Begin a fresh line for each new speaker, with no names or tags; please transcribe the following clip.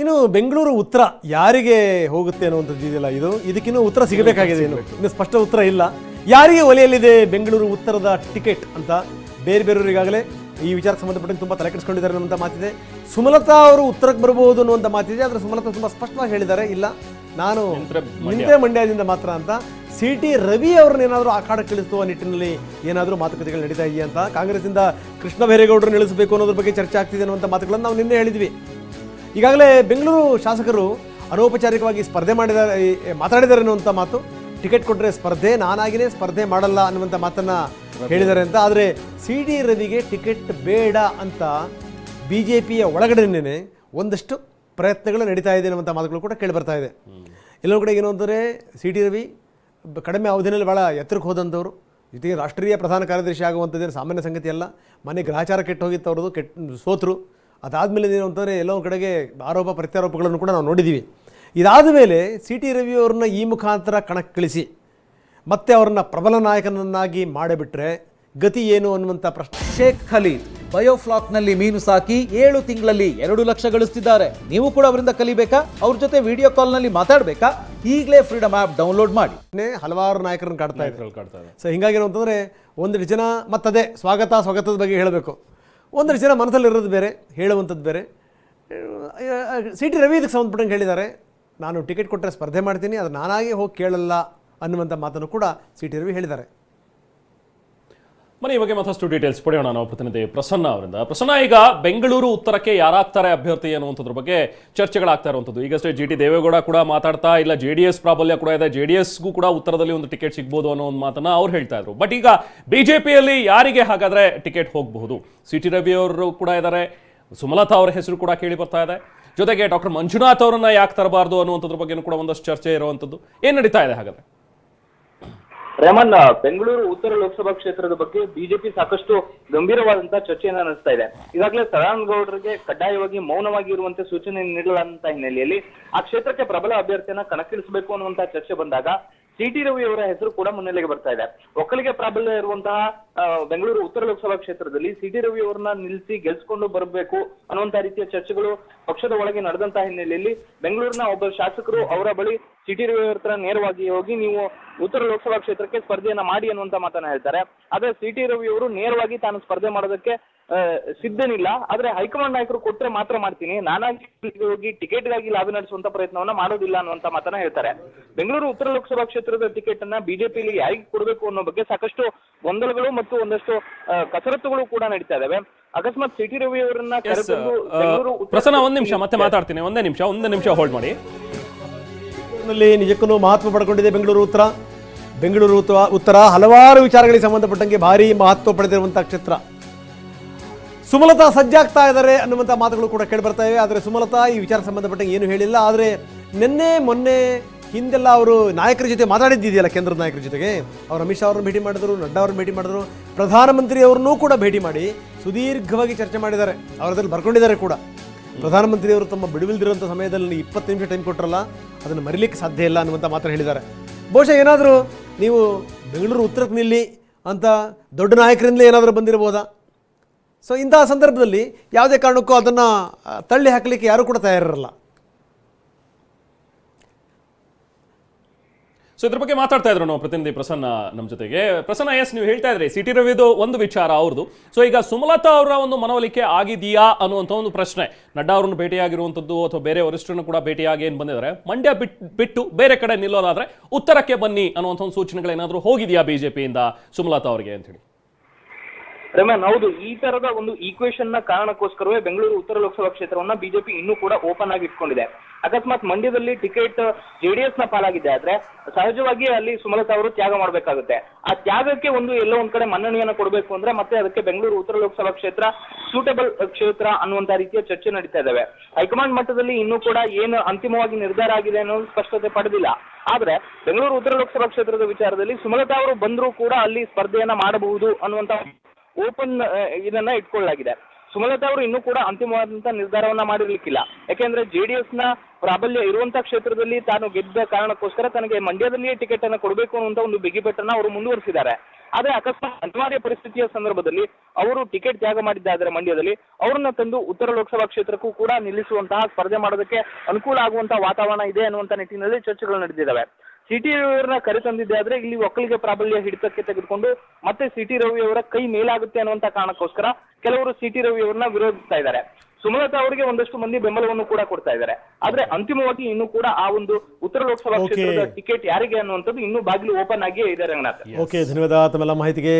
ಇನ್ನು ಬೆಂಗಳೂರು ಉತ್ತರ ಯಾರಿಗೆ ಹೋಗುತ್ತೆ ಅನ್ನುವಂಥದ್ದು ಇದೆಯಲ್ಲ ಇದು? ಇದಕ್ಕಿನ್ನೂ ಉತ್ತರ ಸಿಗಬೇಕಾಗಿದೆ ಇನ್ನು. ಇನ್ನು ಸ್ಪಷ್ಟ ಉತ್ತರ ಇಲ್ಲ. ಯಾರಿಗೆ ಒಲೆಯಲ್ಲಿದೆ ಬೆಂಗಳೂರು ಉತ್ತರದ ಟಿಕೆಟ್ ಅಂತ? ಬೇರೆ ಬೇರೆಯವರಿಗಾಗಲೇ ಈ ವಿಚಾರಕ್ಕೆ ಸಂಬಂಧಪಟ್ಟಂತೆ ತುಂಬ ತಲೆ ಕೆಡಿಸ್ಕೊಂಡಿದ್ದಾರೆ ಅನ್ನುವಂಥ ಮಾತಿದೆ. ಸುಮಲತಾ ಅವರು ಉತ್ತರಕ್ಕೆ ಬರಬಹುದು ಅನ್ನುವಂಥ ಮಾತಿದೆ. ಆದರೆ ಸುಮಲತಾ ತುಂಬ ಸ್ಪಷ್ಟವಾಗಿ ಹೇಳಿದ್ದಾರೆ. ಇಲ್ಲ ನಾನು ಮುಂದೆ ಮಂಡ್ಯದಿಂದ ಮಾತ್ರ ಅಂತ. ಸಿ ಟಿ ರವಿ ಅವ್ರನ್ನ ಏನಾದರೂ ಅಖಾಡಕ್ಕೆ ಇಳಿಸುವ ನಿಟ್ಟಿನಲ್ಲಿ ಏನಾದರೂ ಮಾತುಕತೆಗಳು ನಡೀತಾ ಇದೆಯಾ ಅಂತ? ಕಾಂಗ್ರೆಸ್ಸಿಂದ ಕೃಷ್ಣ ಬೈರೇಗೌಡರನ್ನ ಇಳಿಸಬೇಕು ಅನ್ನೋದ್ರ ಬಗ್ಗೆ ಚರ್ಚೆ ಆಗ್ತಿದೆ ಅನ್ನುವಂಥ ಮಾತುಗಳನ್ನು ನಾವು ನಿನ್ನೆ ಹೇಳಿದ್ವಿ. ಈಗಾಗಲೇ ಬೆಂಗಳೂರು ಶಾಸಕರು ಅನೌಪಚಾರಿಕವಾಗಿ ಸ್ಪರ್ಧೆ ಮಾಡಿದ್ದಾರೆ ಮಾತಾಡಿದ್ದಾರೆ ಅನ್ನುವಂಥ ಮಾತು. ಟಿಕೆಟ್ ಕೊಟ್ಟರೆ ಸ್ಪರ್ಧೆ ನಾನಾಗಿನೇ ಸ್ಪರ್ಧೆ ಮಾಡಲ್ಲ ಅನ್ನುವಂಥ ಮಾತನ್ನು ಹೇಳಿದ್ದಾರೆ ಅಂತ. ಆದರೆ ಸಿ ಡಿ ರವಿಗೆ ಟಿಕೆಟ್ ಬೇಡ ಅಂತ ಬಿ ಜೆ ಪಿಯ ಒಳಗಡೆನೇ ಒಂದಷ್ಟು ಪ್ರಯತ್ನಗಳು ನಡೀತಾ ಇದೆ ಅನ್ನುವಂಥ ಮಾತುಗಳು ಕೂಡ ಕೇಳಿ ಬರ್ತಾ ಇದೆ. ಎಲ್ಲೋ ಕಡೆ ಏನು ಅಂದರೆ ಸಿ ಟಿ ರವಿ ಕಡಿಮೆ ಅವಧಿನಲ್ಲಿ ಭಾಳ ಎತ್ತರಕ್ಕೆ ಹೋದಂಥವ್ರು. ಜೊತೆಗೆ ರಾಷ್ಟ್ರೀಯ ಪ್ರಧಾನ ಕಾರ್ಯದರ್ಶಿ ಆಗುವಂಥದ್ದೇನು ಸಾಮಾನ್ಯ ಸಂಗತಿ ಅಲ್ಲ ಮನೆ ಗ್ರಹಚಾರ ಕೆಟ್ಟು ಹೋಗಿತ್ತು ಅವ್ರದ್ದು ಕೆಟ್ಟ ಸೋತರು. ಅದಾದಮೇಲೆ ಏನು ಅಂತಂದರೆ ಎಲ್ಲೋ ಒಂದು ಕಡೆಗೆ ಆರೋಪ ಪ್ರತ್ಯಾರೋಪಗಳನ್ನು ಕೂಡ ನಾವು ನೋಡಿದ್ದೀವಿ ಇದಾದ ಮೇಲೆ ಸಿ ಟಿ ರವಿ ಅವ್ರನ್ನ ಈ ಮುಖಾಂತರ ಕಣಕ್ಕಿಳಿಸಿ ಮತ್ತೆ ಅವ್ರನ್ನ ಪ್ರಬಲ ನಾಯಕನನ್ನಾಗಿ ಮಾಡಿಬಿಟ್ರೆ ಗತಿ ಏನು ಅನ್ನುವಂಥ ಪ್ರಶ್ನೆ.
ಶೇಖ್ ಖಲೀದ್ ಬಯೋಫ್ಲಾಕ್ನಲ್ಲಿ ಮೀನು ಸಾಕಿ ಏಳು ತಿಂಗಳಲ್ಲಿ ಎರಡು ಲಕ್ಷ ಗಳಿಸ್ತಿದ್ದಾರೆ. ನೀವು ಕೂಡ ಅವರಿಂದ ಕಲಿಬೇಕಾ? ಅವ್ರ ಜೊತೆ ವಿಡಿಯೋ ಕಾಲ್ನಲ್ಲಿ ಮಾತಾಡಬೇಕಾ? ಈಗಲೇ ಫ್ರೀಡಮ್ ಆ್ಯಪ್ ಡೌನ್ಲೋಡ್ ಮಾಡಿ.
ನೇ ಹಲವಾರು ನಾಯಕರನ್ನು ಕಾಡ್ತಾ ಇದ್ದಾರೆ. ಸೊ ಹಿಂಗಾಗಿ ಏನು ಅಂತಂದರೆ ಒಂದು ಜನ ಮತ್ತದೇ ಸ್ವಾಗತ ಸ್ವಾಗತದ ಬಗ್ಗೆ ಹೇಳಬೇಕು. ಒಂದಷ್ಟು ಜನ ಮನಸ್ಸಲ್ಲಿರೋದು ಬೇರೆ, ಹೇಳುವಂಥದ್ದು ಬೇರೆ. ಸಿ ಟಿ ರವಿ ಇದಕ್ಕೆ ಸಂಬಂಧಪಟ್ಟಂಗೆ ಹೇಳಿದ್ದಾರೆ, ನಾನು ಟಿಕೆಟ್ ಕೊಟ್ಟರೆ ಸ್ಪರ್ಧೆ ಮಾಡ್ತೀನಿ, ಅದು ನಾನಾಗೇ ಹೋಗಿ ಕೇಳಲ್ಲ ಅನ್ನುವಂಥ ಮಾತನ್ನು ಕೂಡ ಸಿ ಟಿ ರವಿ ಹೇಳಿದ್ದಾರೆ.
ಮನೆ ಈ ಬಗ್ಗೆ ಮತ್ತಷ್ಟು ಡೀಟೇಲ್ಸ್ ಪಡೆಯೋಣ. ನಾವು ಪ್ರತಿನಿಧಿ ಪ್ರಸನ್ನ ಅವರಿಂದ. ಪ್ರಸನ್ನ, ಈಗ ಬೆಂಗಳೂರು ಉತ್ತರಕ್ಕೆ ಯಾರಾಗ್ತಾರೆ ಅಭ್ಯರ್ಥಿ ಅನ್ನುವಂಥದ್ರ ಬಗ್ಗೆ ಚರ್ಚೆಗಳಾಗ್ತಾ ಇರುವಂಥದ್ದು. ಈಗಷ್ಟೇ ಜಿ ಟಿ ದೇವೇಗೌಡ ಕೂಡ ಮಾತಾಡ್ತಾ ಇಲ್ಲ ಜೆ ಡಿ ಎಸ್ ಪ್ರಾಬಲ್ಯ ಕೂಡ ಇದೆ ಜೆ ಡಿ ಎಸ್ಗೂ ಕೂಡ ಉತ್ತರದಲ್ಲಿ ಒಂದು ಟಿಕೆಟ್ ಸಿಗ್ಬೋದು ಅನ್ನೋ ಒಂದು ಮಾತನ್ನ ಅವ್ರು ಹೇಳ್ತಾ ಇದ್ರು. ಬಟ್ ಈಗ ಬಿಜೆಪಿಯಲ್ಲಿ ಯಾರಿಗೆ ಹಾಗಾದ್ರೆ ಟಿಕೆಟ್ ಹೋಗಬಹುದು? ಸಿ ಟಿ ರವಿ ಅವರು ಕೂಡ ಇದ್ದಾರೆ ಸುಮಲತಾ ಅವರ ಹೆಸರು ಕೂಡ ಕೇಳಿ ಬರ್ತಾ ಇದೆ. ಜೊತೆಗೆ ಡಾಕ್ಟರ್ ಮಂಜುನಾಥ್ ಅವರನ್ನು ಯಾಕೆ ತರಬಾರ್ದು ಅನ್ನುವಂಥದ್ರ ಬಗ್ಗೆ ಕೂಡ ಒಂದಷ್ಟು ಚರ್ಚೆ ಇರುವಂಥದ್ದು. ಏನು ನಡೀತಾ ಇದೆ ಹಾಗಾದ್ರೆ?
ರೇಮನ್, ಬೆಂಗಳೂರು ಉತ್ತರ ಲೋಕಸಭಾ ಕ್ಷೇತ್ರದ ಬಗ್ಗೆ ಬಿಜೆಪಿ ಸಾಕಷ್ಟು ಗಂಭೀರವಾದಂತಹ ಚರ್ಚೆಯನ್ನ ನಡೆಸ್ತಾ ಇದೆ. ಈಗಾಗಲೇ ಸದಾನಂದ ಗೌಡರಿಗೆ ಕಡ್ಡಾಯವಾಗಿ ಮೌನವಾಗಿ ಇರುವಂತೆ ಸೂಚನೆ ನೀಡಲಾದಂತಹ ಹಿನ್ನೆಲೆಯಲ್ಲಿ ಆ ಕ್ಷೇತ್ರಕ್ಕೆ ಪ್ರಬಲ ಅಭ್ಯರ್ಥಿಯನ್ನ ಕಣಕ್ಕಿಳಿಸಬೇಕು ಅನ್ನುವಂತಹ ಚರ್ಚೆ ಬಂದಾಗ ಸಿ ಟಿ ರವಿ ಅವರ ಹೆಸರು ಕೂಡ ಮುನ್ನೆಲೆಗೆ ಬರ್ತಾ ಇದೆ. ಒಕ್ಕಲಿಗೆ ಪ್ರಾಬಲ್ಯ ಇರುವಂತಹ ಬೆಂಗಳೂರು ಉತ್ತರ ಲೋಕಸಭಾ ಕ್ಷೇತ್ರದಲ್ಲಿ ಸಿ ಟಿ ರವಿ ಅವರನ್ನ ನಿಲ್ಲಿಸಿ ಗೆಲ್ಸ್ಕೊಂಡು ಬರಬೇಕು ಅನ್ನುವಂತಹ ರೀತಿಯ ಚರ್ಚೆಗಳು ಪಕ್ಷದ ಒಳಗೆ ನಡೆದಂತಹ ಹಿನ್ನೆಲೆಯಲ್ಲಿ ಬೆಂಗಳೂರಿನ ಒಬ್ಬ ಶಾಸಕರು ಅವರ ಬಳಿ ಸಿ ಟಿ ರವಿ ಅವರ ಹತ್ರ ನೇರವಾಗಿ ಹೋಗಿ ನೀವು ಉತ್ತರ ಲೋಕಸಭಾ ಕ್ಷೇತ್ರಕ್ಕೆ ಸ್ಪರ್ಧೆಯನ್ನ ಮಾಡಿ ಅನ್ನುವಂತ ಮಾತನ್ನ ಹೇಳ್ತಾರೆ. ಆದ್ರೆ ಸಿ ಟಿ ರವಿ ಅವರು ನೇರವಾಗಿ ತಾನು ಸ್ಪರ್ಧೆ ಮಾಡೋದಕ್ಕೆ ಸಿದ್ಧನಿಲ್ಲ. ಆದ್ರೆ ಹೈಕಮಾಂಡ್ ನಾಯಕರು ಕೊಟ್ರೆ ಮಾತ್ರ ಮಾಡ್ತೀನಿ. ನಾನಾಗಿ ಹೋಗಿ ಹೋಗಿ ಟಿಕೆಟ್ಗಾಗಿ ಲಾಭ ನಡೆಸುವಂತ ಪ್ರಯತ್ನವನ್ನ ಮಾಡೋದಿಲ್ಲ ಅನ್ನುವಂತ ಮಾತನ್ನ ಹೇಳ್ತಾರೆ. ಬೆಂಗಳೂರು ಉತ್ತರ ಲೋಕಸಭಾ ಕ್ಷೇತ್ರದ ಟಿಕೆಟ್ ಅನ್ನ ಬಿಜೆಪಿಲಿ ಯಾರಿಗೆ ಕೊಡಬೇಕು ಅನ್ನೋ ಬಗ್ಗೆ ಸಾಕಷ್ಟು ಗೊಂದಲಗಳು ಮತ್ತು ಒಂದಷ್ಟು ಕಸರತ್ತುಗಳು ಕೂಡ ನಡೀತಾ ಇದಾವೆ. ಅಕಸ್ಮಾತ್ ಸಿ ಟಿ ರವಿ ಅವರನ್ನ
ಎಸ್
ಕರೆತಂದು ಬೆಂಗಳೂರು
ಪ್ರಸನ್ನ ಒಂದ್ ನಿಮಿಷ ಮತ್ತೆ ಮಾತಾಡ್ತೀನಿ. ಒಂದೇ ನಿಮಿಷ ಒಂದೇ ನಿಮಿಷ ಹೋಲ್ಡ್ ಮಾಡಿ.
ನಿಜಕ್ಕೂ ಮಹತ್ವ ಪಡ್ಕೊಂಡಿದೆ ಬೆಂಗಳೂರು ಉತ್ತರ. ಬೆಂಗಳೂರು ಉತ್ತರ ಉತ್ತರ ಹಲವಾರು ವಿಚಾರಗಳಿಗೆ ಸಂಬಂಧಪಟ್ಟಂಗೆ ಭಾರಿ ಮಹತ್ವ ಪಡೆದಿರುವಂತಹ ಕ್ಷೇತ್ರ. ಸುಮಲತಾ ಸಜ್ಜಾಗ್ತಾ ಇದ್ದಾರೆ ಅನ್ನುವಂಥ ಮಾತುಗಳು ಕೂಡ ಕೇಳಿ ಬರ್ತಾ ಇವೆ ಆದರೆ ಸುಮಲತಾ ಈ ವಿಚಾರ ಸಂಬಂಧಪಟ್ಟಂಗೆ ಏನು ಹೇಳಿಲ್ಲ. ಆದರೆ ನಿನ್ನೆ, ಮೊನ್ನೆ ಹಿಂದೆಲ್ಲ ಅವರು ನಾಯಕರ ಜೊತೆ ಮಾತಾಡಿದ್ದಿದೆಯಲ್ಲ ಕೇಂದ್ರದ ನಾಯಕರ ಜೊತೆಗೆ? ಅವರು ಅಮಿತ್ ಶಾ ಅವ್ರನ್ನ ಭೇಟಿ ಮಾಡಿದ್ರು, ನಡ್ಡಾ ಅವ್ರನ್ನ ಭೇಟಿ ಮಾಡಿದ್ರು. ಪ್ರಧಾನಮಂತ್ರಿ ಅವ್ರನ್ನೂ ಕೂಡ ಭೇಟಿ ಮಾಡಿ ಸುದೀರ್ಘವಾಗಿ ಚರ್ಚೆ ಮಾಡಿದ್ದಾರೆ. ಅವರದ್ರಲ್ಲಿ ಬರ್ಕೊಂಡಿದ್ದಾರೆ ಕೂಡ. ಪ್ರಧಾನಮಂತ್ರಿಯವರು ತಮ್ಮ ಬಿಡುವಿಲ್ದಿರುವಂಥ ಸಮಯದಲ್ಲಿ ಇಪ್ಪತ್ತು ನಿಮಿಷ ಟೈಮ್ ಕೊಟ್ಟರಲ್ಲ ಅದನ್ನು ಮರಿಲಿಕ್ಕೆ ಸಾಧ್ಯ ಇಲ್ಲ ಅನ್ನುವಂಥ ಮಾತ್ರ ಹೇಳಿದ್ದಾರೆ. ಬಹುಶಃ ಏನಾದರೂ ನೀವು ಬೆಂಗಳೂರು ಉತ್ತರಕ್ಕೆ ನಿಲ್ಲಿ ಅಂತ ದೊಡ್ಡ ನಾಯಕರಿಂದಲೇ ಏನಾದರೂ ಬಂದಿರಬಹುದಾ? ಸೊ ಇಂತಹ ಸಂದರ್ಭದಲ್ಲಿ ಯಾವುದೇ ಕಾರಣಕ್ಕೂ ಅದನ್ನು ತಳ್ಳಿ ಹಾಕಲಿಕ್ಕೆ ಯಾರೂ ಕೂಡ ತಯಾರಿರಲ್ಲ.
ಸೊ ಇದ್ರ ಬಗ್ಗೆ ಮಾತಾಡ್ತಾ ಇದ್ರು ನಾವು ಪ್ರತಿನಿಧಿ ಪ್ರಸನ್ನ ನಮ್ಮ ಜೊತೆಗೆ. ಪ್ರಸನ್ನ ಎಸ್ ನೀವು ಹೇಳ್ತಾ ಇದ್ರಿ, ಸಿಟಿ ರವಿದು ಒಂದು ವಿಚಾರ ಅವ್ರದ್ದು ಸೊ ಈಗ ಸುಮಲತಾ ಅವರ ಒಂದು ಮನವೊಲಿಕೆ ಆಗಿದೆಯಾ ಅನ್ನುವಂಥ ಒಂದು ಪ್ರಶ್ನೆ. ನಡ್ಡಾ ಅವ್ರನ್ನ ಭೇಟಿಯಾಗಿರುವಂಥದ್ದು ಅಥವಾ ಬೇರೆ ವರಿಷ್ಠರನ್ನು ಕೂಡ ಭೇಟಿಯಾಗಿ ಏನು ಬಂದಿದ್ದಾರೆ? ಮಂಡ್ಯ ಬಿಟ್, ಬಿಟ್ಟು ಬೇರೆ ಕಡೆ ನಿಲ್ಲೋದಾದ್ರೆ ಉತ್ತರಕ್ಕೆ ಬನ್ನಿ ಅನ್ನುವಂಥ ಒಂದು ಸೂಚನೆಗಳೇನಾದರೂ ಹೋಗಿದೆಯಾ ಬಿಜೆಪಿಯಿಂದ ಸುಮಲತಾ ಅವರಿಗೆ ಅಂತ ಹೇಳಿ?
ರಮ್ಯಾನ್ ಹೌದು, ಈ ತರದ ಒಂದು ಈಕ್ವೇಶನ್ನ ಕಾರಣಕ್ಕೋಸ್ಕರವೇ ಬೆಂಗಳೂರು ಉತ್ತರ ಲೋಕಸಭಾ ಕ್ಷೇತ್ರವನ್ನ ಬಿಜೆಪಿ ಇನ್ನೂ ಕೂಡ ಓಪನ್ ಆಗಿ ಇಟ್ಕೊಂಡಿದೆ. ಅಕಸ್ಮಾತ್ ಮಂಡ್ಯದಲ್ಲಿ ಟಿಕೆಟ್ ಜೆಡಿಎಸ್ನ ಪಾಲಾಗಿದೆ ಆದ್ರೆ ಸಹಜವಾಗಿ ಅಲ್ಲಿ ಸುಮಲತಾ ಅವರು ತ್ಯಾಗ ಮಾಡಬೇಕಾಗುತ್ತೆ. ಆ ತ್ಯಾಗಕ್ಕೆ ಒಂದು ಎಲ್ಲೋ ಒಂದ್ ಕಡೆ ಮನ್ನಣೆಯನ್ನು ಕೊಡಬೇಕು ಅಂದ್ರೆ ಮತ್ತೆ ಅದಕ್ಕೆ ಬೆಂಗಳೂರು ಉತ್ತರ ಲೋಕಸಭಾ ಕ್ಷೇತ್ರ ಸೂಟಬಲ್ ಕ್ಷೇತ್ರ ಅನ್ನುವಂತ ರೀತಿಯ ಚರ್ಚೆ ನಡೀತಾ ಇದಾವೆ. ಹೈಕಮಾಂಡ್ ಮಟ್ಟದಲ್ಲಿ ಇನ್ನೂ ಕೂಡ ಏನು ಅಂತಿಮವಾಗಿ ನಿರ್ಧಾರ ಆಗಿದೆ ಅನ್ನೋದು ಸ್ಪಷ್ಟತೆ ಪಡೆದಿಲ್ಲ. ಆದ್ರೆ ಬೆಂಗಳೂರು ಉತ್ತರ ಲೋಕಸಭಾ ಕ್ಷೇತ್ರದ ವಿಚಾರದಲ್ಲಿ ಸುಮಲತಾ ಅವರು ಬಂದರೂ ಕೂಡ ಅಲ್ಲಿ ಸ್ಪರ್ಧೆಯನ್ನ ಮಾಡಬಹುದು ಅನ್ನುವಂತ ಓಪನ್ ಇದನ್ನ ಇಟ್ಕೊಳ್ಳಲಾಗಿದೆ. ಸುಮಲತಾ ಅವರು ಇನ್ನೂ ಕೂಡ ಅಂತಿಮವಾದಂತಹ ನಿರ್ಧಾರವನ್ನ ಮಾಡಿರ್ಲಿಕ್ಕಿಲ್ಲ. ಯಾಕೆಂದ್ರೆ ಜೆಡಿಎಸ್ನ ಪ್ರಾಬಲ್ಯ ಇರುವಂತ ಕ್ಷೇತ್ರದಲ್ಲಿ ತಾನು ಗೆದ್ದ ಕಾರಣಕ್ಕೋಸ್ಕರ ತನಗೆ ಮಂಡ್ಯದಲ್ಲಿಯೇ ಟಿಕೆಟ್ ಅನ್ನು ಕೊಡಬೇಕು ಅನ್ನುವಂತ ಒಂದು ಬಿಗಿಪಟ್ಟನ್ನ ಅವರು ಮುಂದುವರಿಸಿದ್ದಾರೆ. ಆದ್ರೆ ಅಕಸ್ಮಾತ್ ಅನಿವಾರ್ಯ ಪರಿಸ್ಥಿತಿಯ ಸಂದರ್ಭದಲ್ಲಿ ಅವರು ಟಿಕೆಟ್ ತ್ಯಾಗ ಮಾಡಿದ್ದಾದ್ರೆ ಮಂಡ್ಯದಲ್ಲಿ, ಅವರನ್ನ ತಂದು ಉತ್ತರ ಲೋಕಸಭಾ ಕ್ಷೇತ್ರಕ್ಕೂ ಕೂಡ ನಿಲ್ಲಿಸುವಂತಹ ಸ್ಪರ್ಧೆ ಮಾಡೋದಕ್ಕೆ ಅನುಕೂಲ ಆಗುವಂತಹ ವಾತಾವರಣ ಇದೆ ಅನ್ನುವಂತ ನಿಟ್ಟಿನಲ್ಲಿ ಚರ್ಚೆಗಳು ನಡೆದಿದ್ದಾವೆ. ಸಿಟಿ ರವಿಯವರನ್ನ ಕರೆತಂದಿದ್ದೆ ಆದ್ರೆ ಇಲ್ಲಿ ಒಕ್ಕಲಿಗೆ ಪ್ರಾಬಲ್ಯ ಹಿಡಿತಕ್ಕೆ ತೆಗೆದುಕೊಂಡು ಮತ್ತೆ ಸಿಟಿ ರವಿ ಅವರ ಕೈ ಮೇಲಾಗುತ್ತೆ ಅನ್ನುವಂತ ಕಾರಣಕ್ಕೋಸ್ಕರ ಕೆಲವರು ಸಿಟಿ ರವಿಯವರನ್ನ ವಿರೋಧಿಸ್ತಾ ಇದ್ದಾರೆ. ಸುಮಲತಾ ಅವರಿಗೆ ಒಂದಷ್ಟು ಮಂದಿ ಬೆಂಬಲವನ್ನು ಕೂಡ ಕೊಡ್ತಾ ಇದ್ದಾರೆ. ಆದ್ರೆ ಅಂತಿಮವಾಗಿ ಇನ್ನು ಕೂಡ ಆ ಒಂದು ಉತ್ತರ ಲೋಕಸಭಾ ಕ್ಷೇತ್ರದ ಟಿಕೆಟ್ ಯಾರಿಗೆ ಅನ್ನುವಂಥದ್ದು ಇನ್ನೂ ಬಾಗಿಲು ಓಪನ್ ಆಗಿಯೇ ಇದೆ ರಂಗನಾಥ್.
ಓಕೆ ಧನ್ಯವಾದ ತಮ್ಮೆಲ್ಲ ಮಾಹಿತಿಗೆ.